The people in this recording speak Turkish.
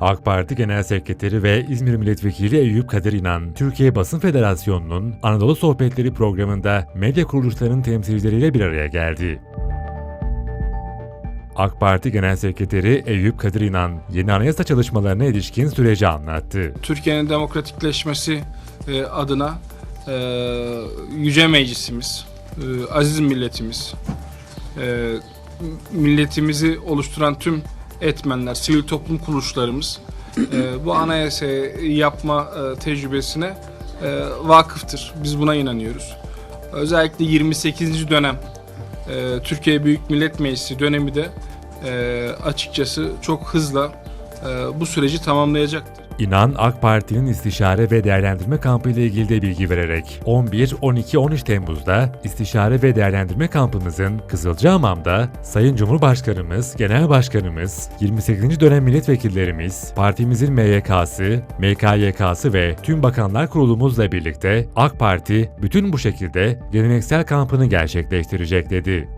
AK Parti Genel Sekreteri ve İzmir Milletvekili Eyüp Kadir İnan, Türkiye Basın Federasyonu'nun Anadolu Sohbetleri programında medya kuruluşlarının temsilcileriyle bir araya geldi. AK Parti Genel Sekreteri Eyüp Kadir İnan, yeni anayasa çalışmalarına ilişkin süreci anlattı. Türkiye'nin demokratikleşmesi e, adına e, Yüce Meclisimiz, e, aziz milletimiz, milletimizi oluşturan tüm etmenler, sivil toplum kuruluşlarımız e, bu anayasayı yapma e, tecrübesine e, vakıftır. Biz buna inanıyoruz. Özellikle 28. dönem e, Türkiye Büyük Millet Meclisi dönemi de e, açıkçası çok hızla e, bu süreci tamamlayacaktır. İnan, AK Parti'nin istişare ve değerlendirme kampı ile ilgili de bilgi vererek 11, 12, 13 Temmuz'da istişare ve değerlendirme kampımızın Kızılcahamam'da Sayın Cumhurbaşkanımız, Genel Başkanımız, 28. dönem milletvekillerimiz, partimizin MYK'sı, MKYK'sı ve tüm bakanlar kurulumuzla birlikte AK Parti bütün bu şekilde geleneksel kampını gerçekleştirecek dedi.